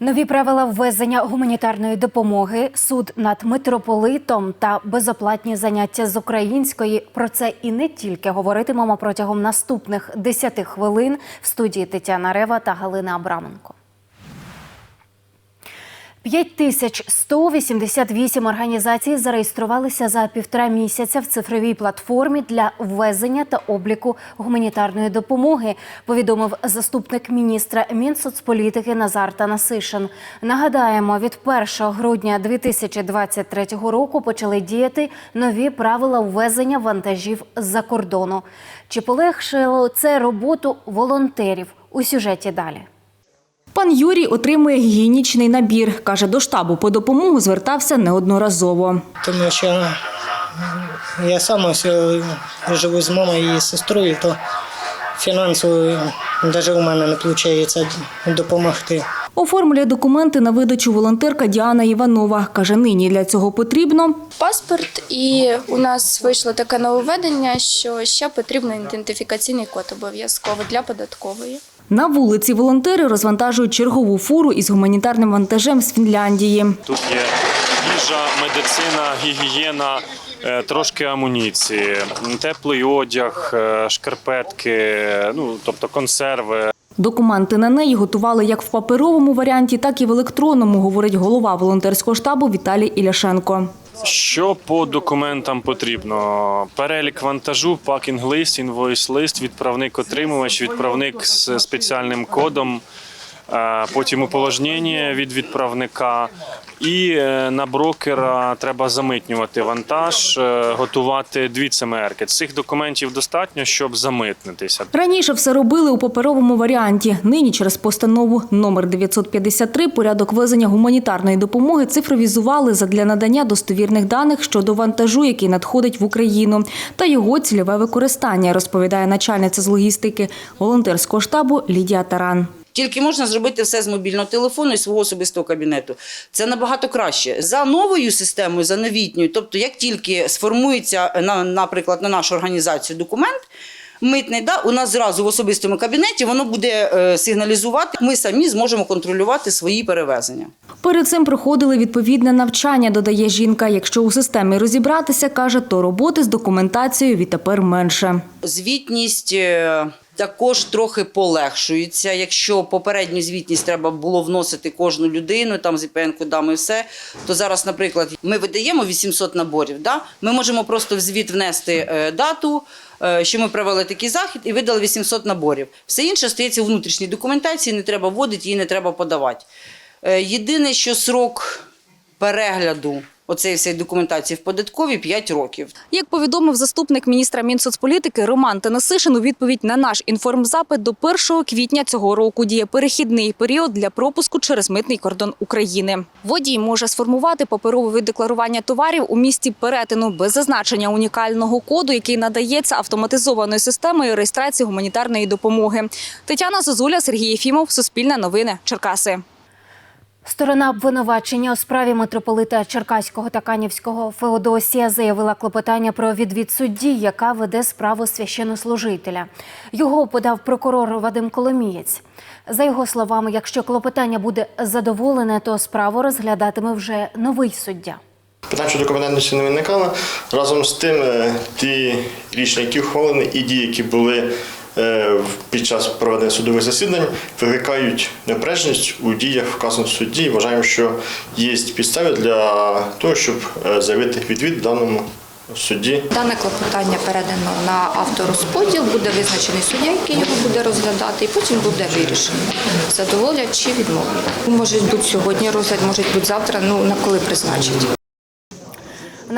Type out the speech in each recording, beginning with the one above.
Нові правила ввезення гуманітарної допомоги, суд над митрополитом та безоплатні заняття з української. Про це і не тільки говоритимемо протягом наступних 10 хвилин в студії Тетяна Рева та Галина Абраменко. 5188 організацій зареєструвалися за півтора місяця в цифровій платформі для ввезення та обліку гуманітарної допомоги, повідомив заступник міністра Мінсоцполітики Назар Танасишин. Нагадаємо, від 1 грудня 2023 року почали діяти нові правила ввезення вантажів з-за кордону. Чи полегшило це роботу волонтерів у сюжеті далі? Пан Юрій отримує гігієнічний набір. Каже, до штабу по допомогу звертався неодноразово. Тому що я сам е, живу з мамою і сестрою, то фінансово навіть у мене не виходить допомогти. Оформлює документи на видачу волонтерка Діана Іванова. Каже, нині для цього потрібно паспорт, і у нас вийшло таке нововведення, що ще потрібен ідентифікаційний код обов'язково для податкової. На вулиці. Волонтери розвантажують чергову фуру із гуманітарним вантажем з Фінляндії. Тут є їжа, медицина, гігієна, е, трошки амуніції, теплий одяг, е, шкарпетки, ну тобто консерви. Документи на неї готували як в паперовому варіанті, так і в електронному, говорить голова волонтерського штабу Віталій Іляшенко. Що по документам потрібно? Перелік вантажу, пакінг-лист, інвойс-лист, відправник-отримувач, відправник з спеціальним кодом, е, потім уположнення від відправника. І е, на брокера треба замитнювати вантаж, е, готувати дві ЦМРки. Цих документів достатньо, щоб замитнитися. Раніше все робили у паперовому варіанті. Нині через постанову номер 953 порядок везення гуманітарної допомоги цифровізували задля надання достовірних даних щодо вантажу, який надходить в Україну, та його цільове використання, розповідає начальниця з логістики волонтерського штабу Лідія Таран. Тільки можна зробити все з мобільного телефону і свого особистого кабінету. Це набагато краще. За новою системою, за новітньою, тобто як тільки сформується, на, наприклад, на нашу організацію документ, митний, да, у нас зразу в особистому кабінеті воно буде е, сигналізувати, ми самі зможемо контролювати свої перевезення. Перед цим проходили відповідне навчання, додає жінка. Якщо у системі розібратися, каже, то роботи з документацією відтепер менше. Звітність е, також трохи полегшується. Якщо попередню звітність треба було вносити кожну людину, там з ІПН-кодами і все, то зараз, наприклад, ми видаємо 800 наборів. Да? Ми можемо просто в звіт внести е, дату, е, що ми провели такий захід і видали 800 наборів. Все інше стається у внутрішній документації, не треба вводити, її не треба подавати. Е, Єдине, що срок перегляду оцеї всієї документації в податковій 5 років. Як повідомив заступник міністра Мінсоцполітики Роман Танасишин у відповідь на наш інформзапит, до 1 квітня цього року діє перехідний період для пропуску через митний кордон України. Водій може сформувати паперове віддекларування товарів у місті перетину без зазначення унікального коду, який надається автоматизованою системою реєстрації гуманітарної допомоги. Тетяна Зозуля, Сергій Єфімов, Суспільне новини, Черкаси. Сторона обвинувачення у справі митрополита Черкаського та Канівського Феодосія заявила клопотання про відвід судді, яка веде справу священнослужителя. Його подав прокурор Вадим Коломієць. За його словами, якщо клопотання буде задоволене, то справу розглядатиме вже новий суддя. Питань щодо компетентності не виникало. Разом з тим, е, ті рішення, які ухвалені, і дії, які були під час проведення судових засідань, викликають необережність у діях вказаного судді. Вважаємо, що є підстави для того, щоб е, заявити відвід даному судді. Дане клопотання передано на авторозподіл, буде визначений суддя, який його буде розглядати, і потім буде вирішено, задоволять чи відмовлять. Може бути сьогодні розгляд, може бути завтра, ну на коли призначить.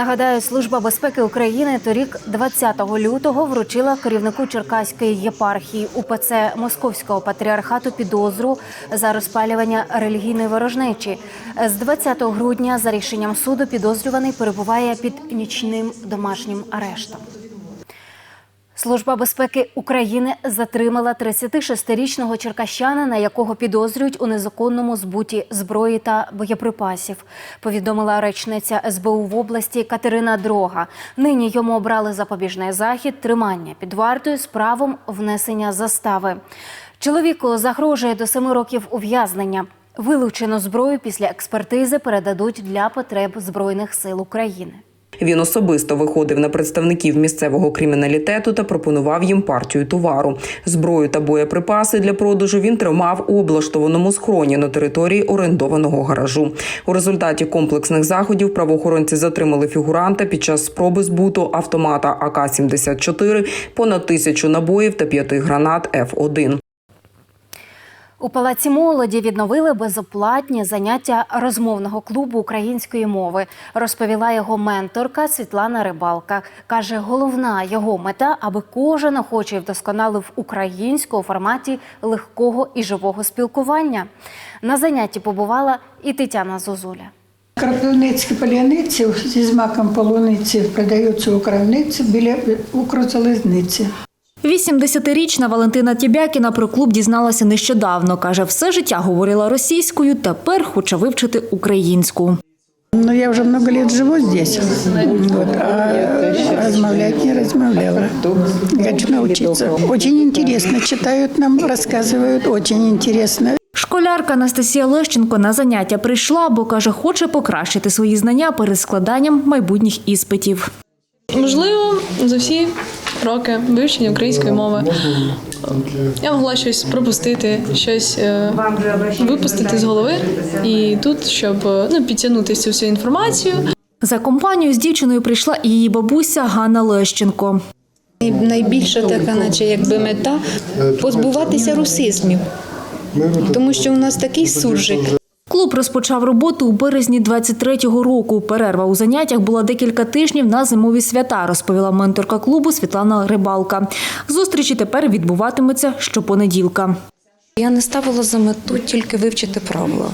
Нагадаю, Служба безпеки України торік, 20 лютого, вручила керівнику Черкаської єпархії УПЦ Московського патріархату підозру за розпалювання релігійної ворожнечі. З 20 грудня, за рішенням суду, підозрюваний перебуває під нічним домашнім арештом. Служба безпеки України затримала 36-річного черкащанина, якого підозрюють у незаконному збуті зброї та боєприпасів. Повідомила речниця СБУ в області Катерина Дрога. Нині йому обрали запобіжний захід тримання під вартою з правом внесення застави. Чоловіку загрожує до семи років ув'язнення. Вилучену зброю після експертизи передадуть для потреб Збройних сил України. Він особисто виходив на представників місцевого криміналітету та пропонував їм партію товару. Зброю та боєприпаси для продажу він тримав у облаштованому схроні на території орендованого гаражу. У результаті комплексних заходів правоохоронці затримали фігуранта під час спроби збуту автомата АК-74, понад тисячу набоїв та п'яти гранат Ф1. У палаці молоді відновили безоплатні заняття розмовного клубу української мови. Розповіла його менторка Світлана Рибалка. каже, головна його мета, аби кожен охочий вдосконалив українську у форматі легкого і живого спілкування. На занятті побувала і Тетяна Зозуля. Кропивницькі паляниці зі змаком полуниці продаються у крамниці біля Укрзалізниці. 80-річна Валентина Тібякіна про клуб дізналася нещодавно. Каже, все життя говорила російською, тепер хоче вивчити українську. Ну, я вже много лет живу здесь, вот, а размовлять не размовляла. Хочу научиться. Очень интересно, читают нам, рассказывают, очень интересно. Школярка Анастасія Лещенко на заняття прийшла, бо каже, хоче покращити свої знання перед складанням майбутніх іспитів. Можливо, за всі роки вивчення української мови я могла щось пропустити, щось е, випустити з голови. І тут, щоб е, ну, підтягнути цю всю інформацію, За компанію з дівчиною прийшла і її бабуся Ганна Лещенко. Найбільша така, наче якби мета позбуватися русизмів, тому що у нас такий суржик. Клуб розпочав роботу у березні 23-го року. Перерва у заняттях була декілька тижнів на зимові свята, розповіла менторка клубу Світлана Рибалка. Зустрічі тепер відбуватимуться щопонеділка. Я не ставила за мету тільки вивчити правила.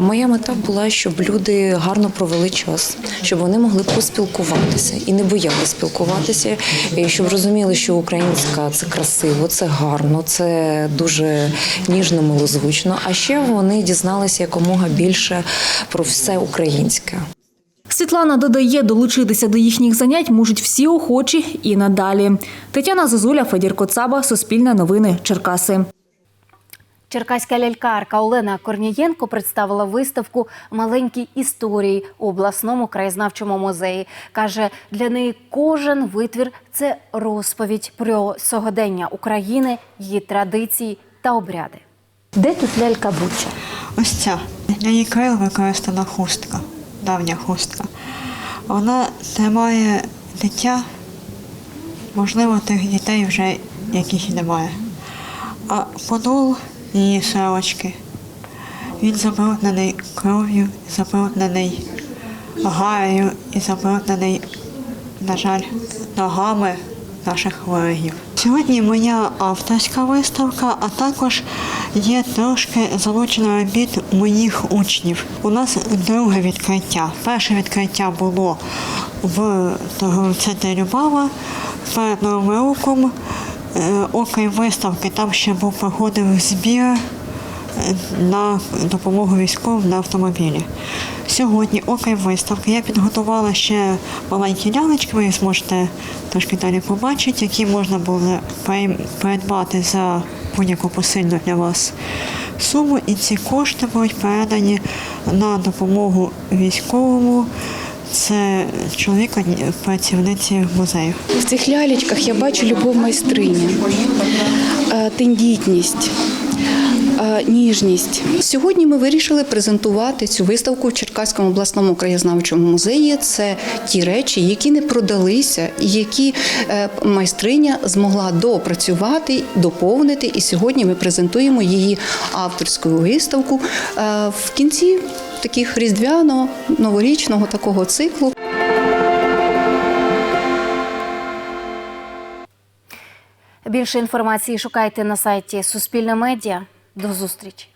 Моя мета була, щоб люди гарно провели час, щоб вони могли поспілкуватися і не боялися спілкуватися, і щоб розуміли, що українська це красиво, це гарно, це дуже ніжно, милозвучно. А ще вони дізналися якомога більше про все українське. Світлана додає, долучитися до їхніх занять можуть всі охочі і надалі. Тетяна Зозуля, Федір Коцаба, Суспільне новини, Черкаси. Черкаська лялькарка Олена Корнієнко представила виставку Маленькі історії у обласному краєзнавчому музеї. Каже, для неї кожен витвір це розповідь про сьогодення України, її традиції та обряди. Де тут лялька Буча? Ось ця. Для її крил використана хустка, давня хустка. Вона тримає дитя, можливо, тих дітей вже яких немає. А подол її сорочки, він забруднений кров'ю, забруднений гарою і забруднений, на жаль, ногами наших ворогів. Сьогодні моя авторська виставка, а також є трошки залучено робіт моїх учнів. У нас друге відкриття. Перше відкриття було в торговому центрі перед Новим роком. Е, Окрім виставки, там ще був проходив збір е, на допомогу військовим на автомобілі. Сьогодні, окрім виставки, я підготувала ще маленькі лялечки, ви зможете трошки далі побачити, які можна було придбати за будь-яку посильну для вас суму. І ці кошти будуть передані на допомогу військовому. Це чоловіка працівниці музею. В цих лялечках я бачу любов майстрині, е, тендітність. е, Ніжність сьогодні ми вирішили презентувати цю виставку в Черкаському обласному краєзнавчому музеї. Це ті речі, які не продалися, які е, майстриня змогла доопрацювати, доповнити. І сьогодні ми презентуємо її авторську виставку в кінці таких різдвяного новорічного такого циклу. Більше інформації шукайте на сайті Суспільне медіа. До зустрічі.